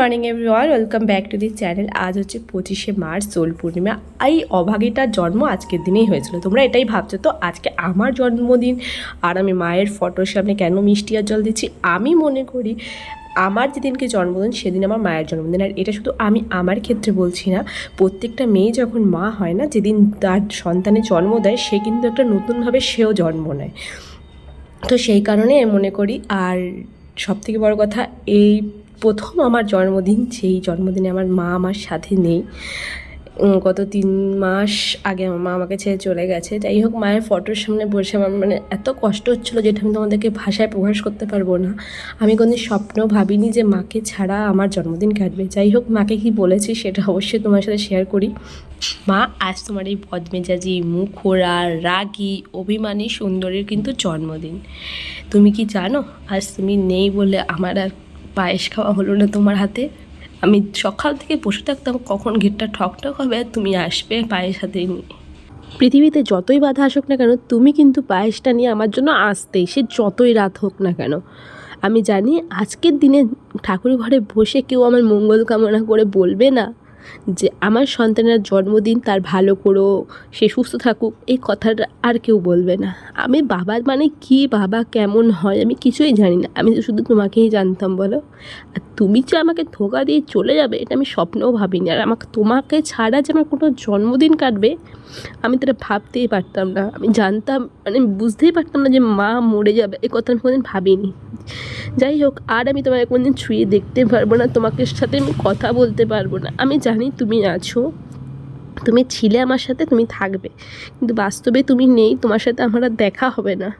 Morning everyone welcome back to the channel আজ হচ্ছে পঁচিশে মার্চ দোল পূর্ণিমা। এই অভাগীটার জন্ম আজকের দিনেই হয়েছিল। তোমরা এটাই ভাবছ, তো আজকে আমার জন্মদিন। আর আমি মায়ের ফটোর সামনে কেন মিষ্টি আর জল দিচ্ছি? আমি মনে করি আমার যেদিনকে জন্মদিন, সেদিন আমার মায়ের জন্মদিন। আর এটা শুধু আমি আমার ক্ষেত্রে বলছি না, প্রত্যেকটা মেয়ে যখন মা হয় না, যেদিন তার সন্তানের জন্ম দেয়, সে কিন্তু একটা নতুনভাবে সেও জন্ম নেয়। তো সেই কারণে মনে করি, আর সবথেকে বড় কথা, এই প্রথম আমার জন্মদিন, সেই জন্মদিনে আমার মা আমার সাথে নেই। গত তিন মাস আগে আমার মা আমাকে ছেড়ে চলে গেছে। যাই হোক, মায়ের ফটোর সামনে বসে আমার মানে এত কষ্ট হচ্ছিল যেটা আমি তোমাদেরকে ভাষায় প্রকাশ করতে পারব না। আমি কোনোদিন স্বপ্ন ভাবিনি যে মাকে ছাড়া আমার জন্মদিন কাটবে। যাই হোক, মাকে কি বলেছি সেটা অবশ্যই তোমার সাথে শেয়ার করি। মা, আজ তোমার এই বদমেজাজি মুখোরা রাগী, অভিমানী, সুন্দরীর কিন্তু জন্মদিন। তুমি কি জানো, আজ তুমি নেই বলে আমার আর পায়েস খাওয়া হলো না তোমার হাতে? আমি সকাল থেকে বসে থাকতাম, কখন গেটটা ঠকঠক ঠক হবে আর তুমি আসবে পায়েস হাতে নিয়ে। পৃথিবীতে যতই বাধা আসুক না কেন, তুমি কিন্তু পায়েসটা নিয়ে আমার জন্য আসতেই, সে যতই রাত হোক না কেন। আমি জানি আজকের দিনে ঠাকুর ঘরে বসে কেউ আমার মঙ্গল কামনা করে বলবে না। যে আমার সন্তানের জন্মদিন তার ভালো করো, সে সুস্থ থাকুক, এই কথাটা আর কেউ বলবে না। আমি বাবার মানে কি, বাবা কেমন হয় আমি কিছুই জানি না। আমি শুধু তোমাকেই জানতাম, বলো। আর তুমি যে আমাকে ধোকা দিয়ে চলে যাবে, এটা আমি স্বপ্নও ভাবিনি। আর আমাকে, তোমাকে ছাড়া যে আমার কোনো জন্মদিন কাটবে, আমি তো এটা ভাবতেই পারতাম না। আমি জানতাম মানে বুঝতেই পারতাম না যে মা মরে যাবে এই কথা আমি কোনোদিন ভাবিনি। যাই হোক, আর আমি তোমাকে কোনোদিন ছুঁয়ে দেখতে পারব না, তোমাকে সাথে আমি কথা বলতে পারব না। আমি জানি তুমি আছো। তুমি ছিলে আমার সাথে, তুমি থাকবে। কিন্তু বাস্তবে তুমি নেই, তোমার সাথে আমার আর দেখা হবে না।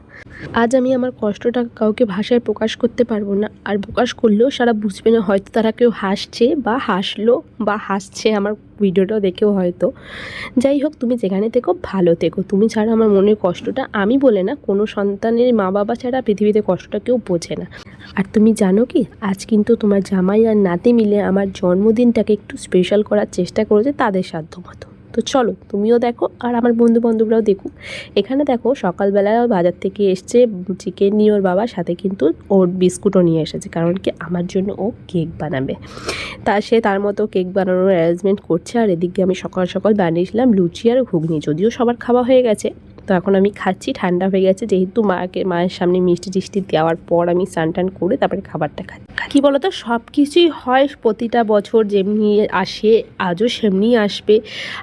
আজ আমি আমার কষ্টটা কাউকে ভাষায় প্রকাশ করতে পারব না। আর প্রকাশ করলেও সারা বুঝবে না, হয়তো তারা কেউ হাসছে বা হাসলো বা হাসছে আমার ভিডিওটা দেখেও হয়তো। যাই হোক, তুমি যেখানে থেকো, ভালো থেকো। তুমি ছাড়া আমার মনের কষ্টটা আমি বলে না, কোনো সন্তানের মা বাবা ছাড়া পৃথিবীতে কষ্টটা কেউ বোঝে না। আর তুমি জানো কি, আজ কিন্তু তোমার জামাই আর নাতি মিলে আমার জন্মদিনটাকে একটু স্পেশাল করার চেষ্টা করেছে তাদের সাধ্য মতো তো চলো, তুমিও দেখো আর আমার বন্ধু বান্ধবরাও দেখুক। এখানে দেখো, সকালবেলা বাজার থেকে এসছে চিকেন নিয়ে ওর বাবার সাথে কিন্তু ওর বিস্কুটও নিয়ে এসেছে, কারণ কি আমার জন্য ও কেক বানাবে। তা সে তার মতো কেক বানানোর অ্যারেঞ্জমেন্ট করছে, আর এদিকে আমি সকাল সকাল বানিয়েছিলাম লুচি আর ঘুগনি, যদিও সবার খাওয়া হয়ে গেছে। তো এখন আমি খাচ্ছি, ঠান্ডা হয়ে গেছে। যেহেতু মাকে, মায়ের সামনে মিষ্টি টিষ্টি দেওয়ার পর আমি স্নান টান করে তারপরে খাবারটা খাই। কী বলতো? সব কিছুই হয়, প্রতিটা বছর যেমনি আসে, আজও সেমনি আসবে।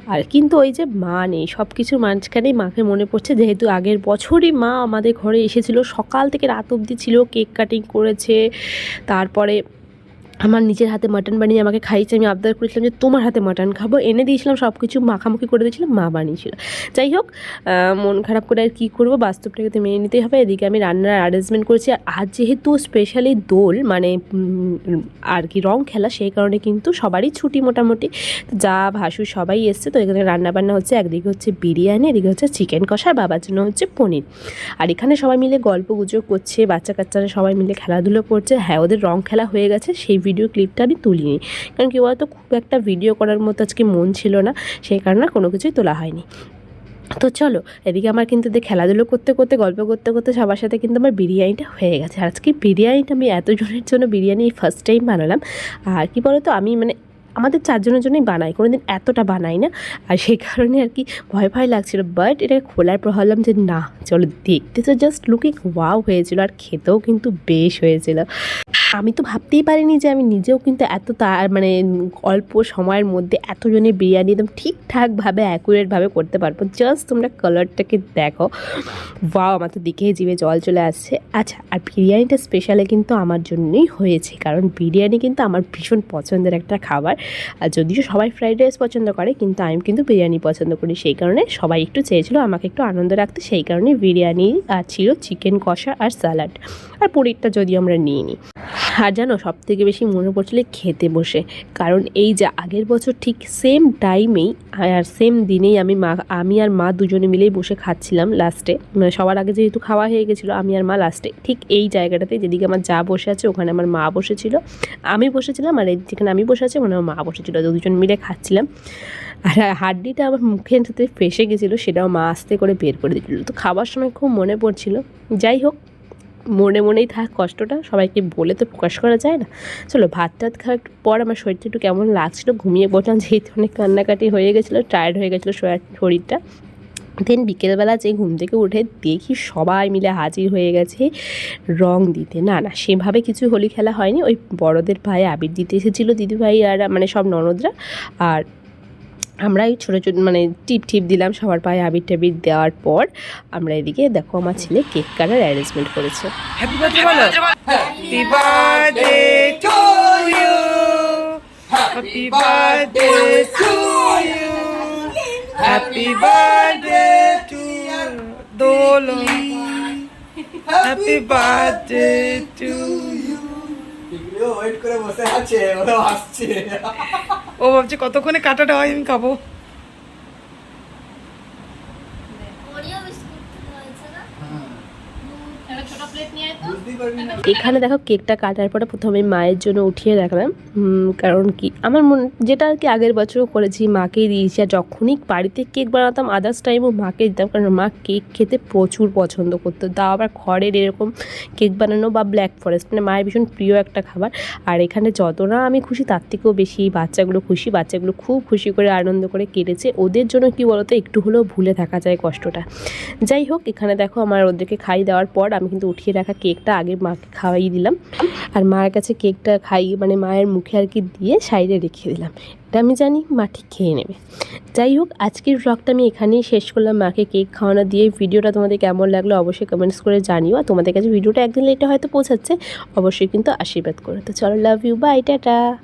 আর কিন্তু ওই যে মা নেই সব কিছুর মাঝখানেই মাকে মনে পড়ছে। যেহেতু আগের বছরই মা আমাদের ঘরে এসেছিল, সকাল থেকে রাত অবধি ছিল, কেক কাটিং করেছে, তারপরে আমার নিজের হাতে মাটন বানিয়ে আমাকে খাইয়েছে, আমি আবদার করেছিলাম যে তোমার হাতে মাটন খাব, এনে দিয়েছিলাম সব কিছু মাখামুখি করে দিয়েছিলাম, মা বানিয়েছিল। যাই হোক মন খারাপ করে আর কী করব? বাস্তবটাকে তো মেনে নিতেই হবে। এদিকে আমি রান্নার অ্যারেঞ্জমেন্ট করেছি। আর আজ যেহেতু স্পেশালি দোল মানে আর কি রং খেলা, সেই কারণে কিন্তু সবারই ছুটি মোটামুটি। যা ভাসু সবাই এসছে, তো এখানে রান্না বান্না হচ্ছে। একদিকে হচ্ছে বিরিয়ানি, এদিকে হচ্ছে চিকেন কষা, বাবার জন্য হচ্ছে পনির। আর এখানে সবাই মিলে গল্প গুজব করছে বাচ্চা কাচ্চারা সবাই মিলে খেলাধুলো করছে। হ্যাঁ ওদের রং খেলা হয়ে গেছে, সেই ভিডিও ক্লিপটা আমি তুলিনি। কারণ কি বলতো, খুব একটা ভিডিও করার মতো আজকে মন ছিল না, সেই কারণে কোনো কিছুই তোলা হয়নি। তো চলো, এদিকে আমার কিন্তু খেলাধুলো করতে করতে, গল্প করতে করতে সবার সাথে কিন্তু আমার বিরিয়ানিটা হয়ে গেছে। আজকে বিরিয়ানিটা আমি এতজনের জন্য বিরিয়ানি ফার্স্ট টাইম বানালাম। আর কি বলতো, আমি মানে আমাদের চারজনের জন্যই বানাই কোনো দিন এতটা বানাই না। আর সেই কারণে আর কি ভয় ভয় লাগছিল বাট এটা খোলার পর ভাবলাম যে না, চলো দেখতে তো জাস্ট লুকিং ওয়াও হয়েছিল আর খেতেও কিন্তু বেশ হয়েছিল। আমি তো ভাবতেই পারিনি যে আমি নিজেও কিন্তু এত তার মানে অল্প সময়ের মধ্যে এতজনের বিরিয়ানি একদম ঠিকঠাকভাবে অ্যাকুরেটভাবে করতে পারব। জাস্ট তোমরা কালারটাকে দেখো। ওয়াও আমার তো দেখেই জিভে জল চলে আসছে। আচ্ছা আর বিরিয়ানিটা স্পেশালি কিন্তু আমার জন্যই হয়েছে, কারণ বিরিয়ানি কিন্তু আমার ভীষণ পছন্দের একটা খাবার। আর যদিও সবাই ফ্রাইড রাইস পছন্দ করে, কিন্তু আমি কিন্তু বিরিয়ানি পছন্দ করি। সেই কারণে সবাই একটু চেয়েছিলো আমাকে একটু আনন্দ রাখতে, সেই কারণে বিরিয়ানি, আর ছিল চিকেন কষা আর স্যালাড। আর পনিরটা যদি আমরা নিয়ে নিই আর জানো সব থেকে বেশি মনে পড়ছিল খেতে বসে। কারণ এই যে আগের বছর ঠিক সেম টাইমেই আর সেম দিনেই আমি মা, আমি আর মা দুজনে মিলেই বসে খাচ্ছিলাম লাস্টে মানে সবার আগে যেহেতু খাওয়া হয়ে গেছিল, আমি আর মা লাস্টে ঠিক এই জায়গাটাতে যেদিকে আমার যা বসে আছে, ওখানে আমার মা বসেছিল। আমি বসেছিলাম আর যেখানে আমি বসে আছি, ওখানে আমার মা বসেছিল। দুজন মিলে খাচ্ছিলাম। আর হাড্ডিটা আমার মুখের সাথে ফেসে গেছিল, সেটাও মা আস্তে করে বের করে দিয়েছিল তো খাবার সময় খুব মনে পড়ছিল। যাই হোক মনে মনেই থাক কষ্টটা, সবাইকে বলে তো প্রকাশ করা যায় না। চলো ভাত টাত খাওয়ার পর আমার শরীরটা একটু কেমন লাগছিল, ঘুমিয়ে পড়লাম যেহেতু অনেক কান্নাকাটি হয়ে গেছিল টায়ার্ড হয়ে গেছিল শরীরটা। দেন বিকেলবেলা যে ঘুম থেকে উঠে দেখি সবাই মিলে হাজির হয়ে গেছে রং দিতে। না না, সেভাবে কিছু হোলি খেলা হয়নি, ওই বড়দের ভাই আবির দিতে এসেছিল দিদিভাই আর মানে সব ননদরা। আর আমরা এই ছোটো ছোটো মানে টিপ টিপ দিলাম সবার পায়ে আবির টাবির দেওয়ার পর আমরা এদিকে দেখো আমার ছেলে কেক কাটার অ্যারেঞ্জমেন্ট করেছে। হ্যাপি বার্থডে বলো। Happy birthday to you happy wait করে বসে আছে ওরা আসছে। ও ভাবছে কতক্ষণে কাটাটা হয় আমি খাব ওরিও বিস্কুট রয়েছে না বুঝতেই পারবি না এখানে দেখো কেকটা কাটার পরে প্রথমে মায়ের জন্য উঠিয়ে রাখলাম। কারণ কি? আমার মন যেটা আর কি আগের বছরও করেছি মাকেই দিয়েছি। আর যখনই বাড়িতে কেক বানাতাম আদার্স টাইমও মাকে দিতাম কারণ মা কেক খেতে প্রচুর পছন্দ করতো। তাও আবার খড়ের এরকম কেক বানানো বা ব্ল্যাক ফরেস্ট মানে মায়ের ভীষণ প্রিয় একটা খাবার। আর এখানে যত না আমি খুশি তার থেকেও বেশি বাচ্চাগুলো খুশি। বাচ্চাগুলো খুব খুশি করে আনন্দ করে কেটেছে। ওদের জন্য কি বলতো? একটু হলেও ভুলে থাকা যায় কষ্টটা। যাই হোক এখানে দেখো আমার ওদেরকে খাই দেওয়ার পর আমি কিন্তু উঠিয়ে রাখা কেকটা আগে মাকে খাওয়াই দিলাম। আর মায়ের কাছে কেকটা খাই মানে মায়ের মুখে আর কি দিয়ে সাইডে রেখে দিলাম। এটা আমি জানি, মা ঠিক খেয়ে নেবে। যাই হোক, আজকের ব্লগটা আমি এখানেই শেষ করলাম। মাকে কেক খাওয়ানো দিয়ে ভিডিওটা তোমাদের কেমন লাগল অবশ্যই কমেন্টস করে জানিও। আর তোমাদের কাছে ভিডিওটা একদিন লেটে হয়তো পৌঁছাচ্ছে, অবশ্যই কিন্তু আশীর্বাদ করো। তো চলো লাভ ইউ বাই টাটা।